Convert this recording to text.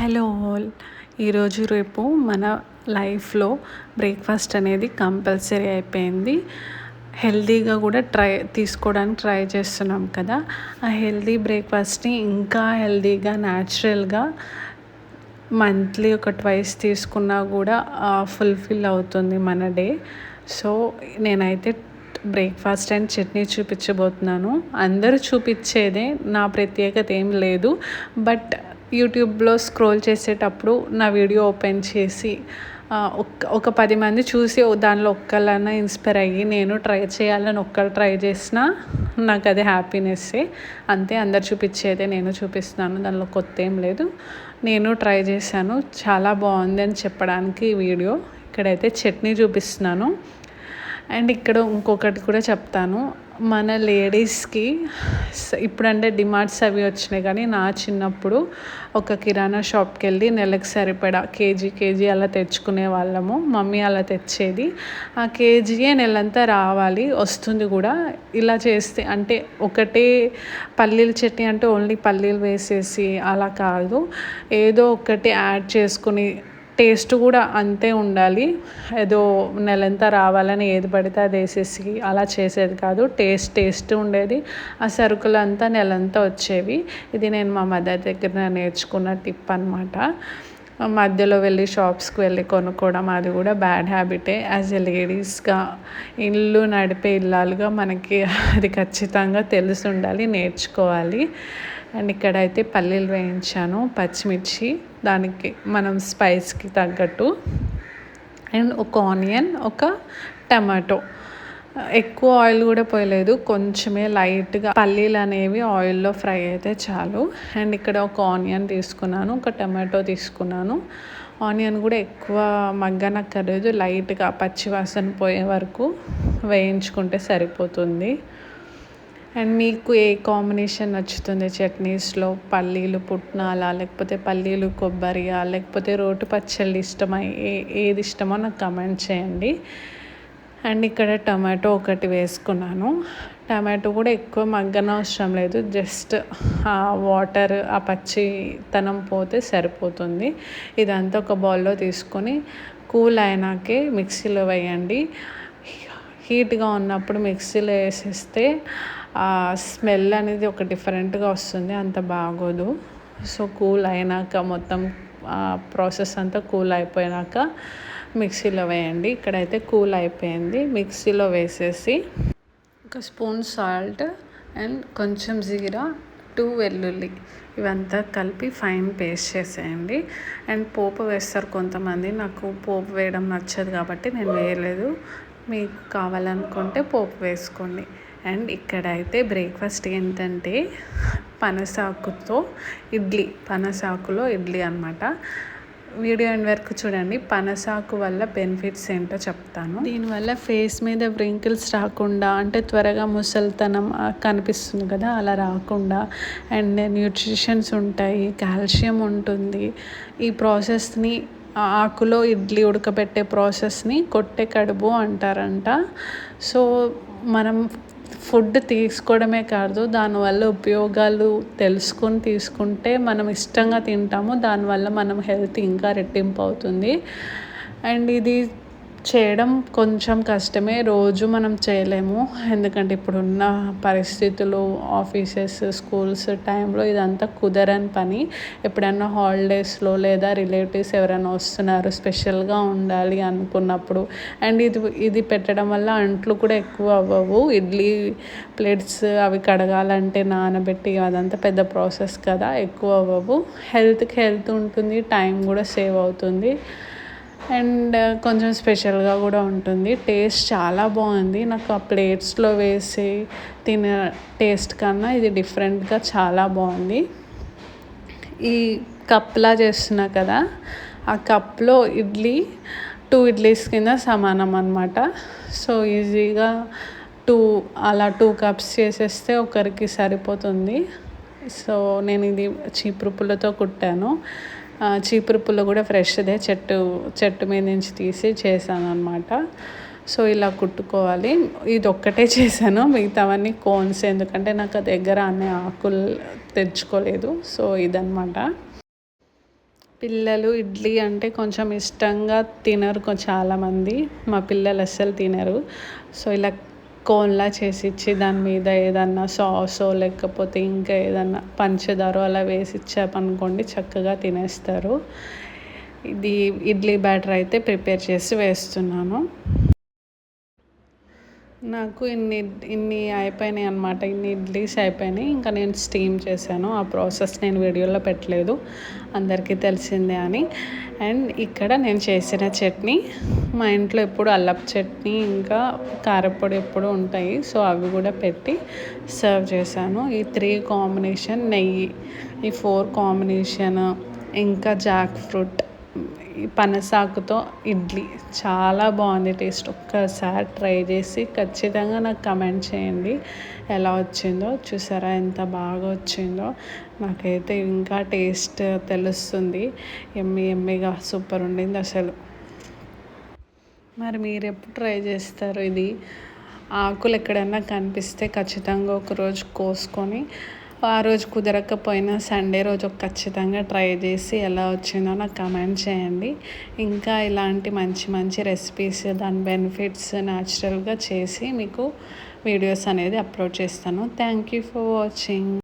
Hello all. ఈరోజు రేపు మన లైఫ్లో బ్రేక్ఫాస్ట్ అనేది కంపల్సరీ అయిపోయింది. హెల్తీగా కూడా ట్రై తీసుకోవడానికి ట్రై చేస్తున్నాం కదా. ఆ హెల్తీ బ్రేక్ఫాస్ట్ని ఇంకా హెల్తీగా న్యాచురల్గా మంత్లీ ఒక ట్వైస్ తీసుకున్నా కూడా ఫుల్ఫిల్ అవుతుంది మన డే. సో నేనైతే బ్రేక్ఫాస్ట్ అండ్ చట్నీ చూపించబోతున్నాను. అందరూ చూపించేదే నా ప్రత్యేకత ఏం లేదు. బట్ యూట్యూబ్లో స్క్రోల్ చేసేటప్పుడు నా వీడియో ఓపెన్ చేసి ఒక ఒక పది మంది చూసి దానిలో ఒక్కళ్ళన్నా ఇన్స్పైర్ అయ్యి నేను ట్రై చేయాలని ఒక్కరు ట్రై చేసినా నాకు అది హ్యాపీనెస్సే. అంతే అందరు చూపించేదే నేను చూపిస్తున్నాను దానిలో కొత్త ఏం లేదు. నేను ట్రై చేశాను చాలా బాగుంది అని చెప్పడానికి ఈ వీడియో. ఇక్కడైతే చట్నీ చూపిస్తున్నాను. అండ్ ఇక్కడ ఇంకొకటి కూడా చెప్తాను. మన లేడీస్కి ఇప్పుడంటే డిమార్ట్స్ అవి వచ్చినాయి కానీ నా చిన్నప్పుడు ఒక కిరాణా షాప్కి వెళ్ళి నెలకు సరిపడా కేజీ కేజీ అలా తెచ్చుకునే వాళ్ళము. మమ్మీ అలా తెచ్చేది. ఆ కేజీయే నెలంతా రావాలి వస్తుంది కూడా. ఇలా చేస్తే అంటే ఒకటే పల్లీల చట్నీ అంటే ఓన్లీ పల్లీలు వేసేసి అలా కాదు. ఏదో ఒకటి యాడ్ చేసుకుని టేస్ట్ కూడా అంతే ఉండాలి. ఏదో నెలంతా రావాలని ఏది పడితే అది వేసేసి అలా చేసేది కాదు. టేస్ట్ టేస్ట్ ఉండేది. ఆ సరుకులు అంతా నెలంతా వచ్చేవి. ఇది నేను మా మదర్ దగ్గర నేర్చుకున్న టిప్ అనమాట మధ్యలో వెళ్ళి షాప్స్కి వెళ్ళి కొనుక్కోవడం అది కూడా బ్యాడ్ హ్యాబిటే. యాజ్ ఎ లేడీస్గా ఇల్లు నడిపే ఇల్లాలుగా మనకి అది ఖచ్చితంగా తెలిసి ఉండాలి నేర్చుకోవాలి. అండ్ ఇక్కడైతే పల్లీలు వేయించాను పచ్చిమిర్చి. దానికి మనం స్పైస్కి తగ్గట్టు. అండ్ ఒక ఆనియన్ ఒక టమాటో. ఎక్కువ ఆయిల్ కూడా పోయలేదు కొంచెమే లైట్గా. పల్లీలు అనేవి ఆయిల్లో ఫ్రై అయితే చాలు. అండ్ ఇక్కడ ఒక ఆనియన్ తీసుకున్నాను ఒక టమాటో తీసుకున్నాను. ఆనియన్ కూడా ఎక్కువ మగ్గనక్కర్లేదు లైట్గా పచ్చివాసన పోయే వరకు వేయించుకుంటే సరిపోతుంది. అండ్ మీకు ఏ కాంబినేషన్ నచ్చుతుంది? చట్నీస్లో పల్లీలు పుట్నాలా లేకపోతే పల్లీలు కొబ్బరియా లేకపోతే రోటి పచ్చళ్ళు ఇష్టమై? ఏ ఏది ఇష్టమో నాకు కమెంట్ చేయండి. అండ్ ఇక్కడ టమాటో ఒకటి వేసుకున్నాను. టమాటో కూడా ఎక్కువ మగ్గన అవసరం లేదు. జస్ట్ ఆ వాటర్ ఆ పచ్చితనం పోతే సరిపోతుంది. ఇదంతా ఒక బౌల్లో తీసుకొని కూల్ అయినాకే మిక్సీలో వేయండి. హీట్గా ఉన్నప్పుడు మిక్సీలో వేసేస్తే స్మెల్ అనేది ఒక డిఫరెంట్గా వస్తుంది అంత బాగోదు. సో కూల్ అయినాక మొత్తం ప్రాసెస్ అంతా కూల్ అయిపోయాక మిక్సీలో వేయండి. ఇక్కడైతే కూల్ అయిపోయింది. మిక్సీలో వేసేసి ఒక స్పూన్ సాల్ట్ అండ్ కొంచెం జీరా టూ వెల్లుల్లి ఇవంతా కలిపి ఫైన్ పేస్ట్ చేసేయండి. అండ్ పోపు వేస్తారు కొంతమంది. నాకు పోపు వేయడం నచ్చదు కాబట్టి నేను వేయలేదు. మీకు కావాలనుకుంటే పోపు వేసుకోండి. అండ్ ఇక్కడైతే బ్రేక్ఫాస్ట్ ఏంటంటే పనసాకుతో ఇడ్లీ పనసాకులో ఇడ్లీ అనమాట వీడియో ఎండ్ వరకు చూడండి. పనసాకు వల్ల బెనిఫిట్స్ ఏంటో చెప్తాను. దీనివల్ల ఫేస్ మీద వ్రింకిల్స్ రాకుండా అంటే త్వరగా ముసలితనం కనిపిస్తుంది కదా అలా రాకుండా. అండ్ న్యూట్రిషన్స్ ఉంటాయి కాల్షియం ఉంటుంది. ఈ ప్రాసెస్ని ఆకులో ఇడ్లీ ఉడకబెట్టే ప్రాసెస్ని కొట్టే కడుబు అంటారంట. సో మనం ఫుడ్ తీసుకోవడమే కాదు దానివల్ల ఉపయోగాలు తెలుసుకొని తీసుకుంటే మనం ఇష్టంగా తింటాము దానివల్ల మనం హెల్త్ ఇంకా రెట్టింపు అవుతుంది. అండ్ ఇది చేయడం కొంచెం కష్టమే. రోజు మనం చేయలేము. ఎందుకంటే ఇప్పుడున్న పరిస్థితులు ఆఫీసెస్ స్కూల్స్ టైంలో ఇదంతా కుదరని పని. ఎప్పుడన్నా హాలిడేస్లో లేదా రిలేటివ్స్ ఎవరైనా వస్తున్నారు స్పెషల్గా ఉండాలి అనుకున్నప్పుడు. అండ్ ఇది ఇది పెట్టడం వల్ల అంట్లు కూడా ఎక్కువ అవ్వవు. ఇడ్లీ ప్లేట్స్ అవి కడగాలంటే నానబెట్టి అదంతా పెద్ద ప్రాసెస్ కదా ఎక్కువ అవ్వవు. హెల్త్కి హెల్త్ ఉంటుంది టైం కూడా సేవ్ అవుతుంది. అండ్ కొంచెం స్పెషల్గా కూడా ఉంటుంది. టేస్ట్ చాలా బాగుంది. నాకు ఆ ప్లేట్స్లో వేసి తినే టేస్ట్ కన్నా ఇది డిఫరెంట్గా చాలా బాగుంది. ఈ కప్లా చేస్తున్నా కదా ఆ కప్లో ఇడ్లీ టూ ఇడ్లీస్ కింద సమానం అనమాట సో ఈజీగా టూ అలా టూ కప్స్ చేసేస్తే ఒకరికి సరిపోతుంది. సో నేను ఇది చీపురుపులతో కుట్టాను. చీపురు పుల్ల కూడా ఫ్రెష్దే. చెట్టు చెట్టు మీద నుంచి తీసి చేశాను అనమాట సో ఇలా కుట్టుకోవాలి. ఇది ఒక్కటే చేశాను. మిగతావన్నీ కోన్స్. ఎందుకంటే నాకు దగ్గర అన్ని ఆకులు తెచ్చుకోలేదు. సో ఇదనమాట పిల్లలు ఇడ్లీ అంటే కొంచెం ఇష్టంగా తినరు చాలామంది. మా పిల్లలు అస్సలు తినరు. సో ఇలా కోన్లా చేసి ఇచ్చి దాని మీద ఏదన్నా సాసో లేకపోతే ఇంకా ఏదన్నా పంచదార అలా వేసి ఇచ్చామనుకోండి చక్కగా తినేస్తారు. ఇది ఇడ్లీ బ్యాటర్ అయితే ప్రిపేర్ చేసి వేస్తున్నాను. నాకు ఇన్ని ఇన్ని అయిపోయినాయి అనమాట ఇన్ని ఇడ్లీస్ అయిపోయినాయి. ఇంకా నేను స్టీమ్ చేశాను. ఆ ప్రాసెస్ నేను వీడియోలో పెట్టలేదు. అందరికీ తెలిసిందే అని. అండ్ ఇక్కడ నేను చేసిన చట్నీ మా ఇంట్లో ఎప్పుడు అల్లపు చట్నీ ఇంకా కారపొడి ఎప్పుడు ఉంటాయి. సో అవి కూడా పెట్టి సర్వ్ చేశాను. ఈ త్రీ కాంబినేషన్ నెయ్యి ఈ ఫోర్ కాంబినేషన్ ఇంకా జాక్ ఫ్రూట్ పనసాకుతో ఇడ్లీ. చాలా బాగుంది టేస్ట్. ఒక్కసారి ట్రై చేసి ఖచ్చితంగా నాకు కమెంట్ చేయండి. ఎలా వచ్చిందో చూసారా ఎంత బాగా వచ్చిందో. నాకైతే ఇంకా టేస్ట్ తెలుస్తుంది. ఎమ్మి ఎమ్మిగా సూపర్ ఉండింది అసలు. మరి మీరు ఎప్పుడు ట్రై చేస్తారు ఇది? ఆకులు ఎక్కడైనా కనిపిస్తే ఖచ్చితంగా ఒకరోజు కోసుకొని ఆ రోజు కుదరకపోయినా సండే రోజు ఖచ్చితంగా ట్రై చేసి ఎలా వచ్చిందో నాకు కమెంట్ చేయండి. ఇంకా ఇలాంటి మంచి మంచి రెసిపీస్ దాని బెనిఫిట్స్ న్యాచురల్గా చేసి మీకు వీడియోస్ అనేది అప్లోడ్ చేస్తాను. Thank you for watching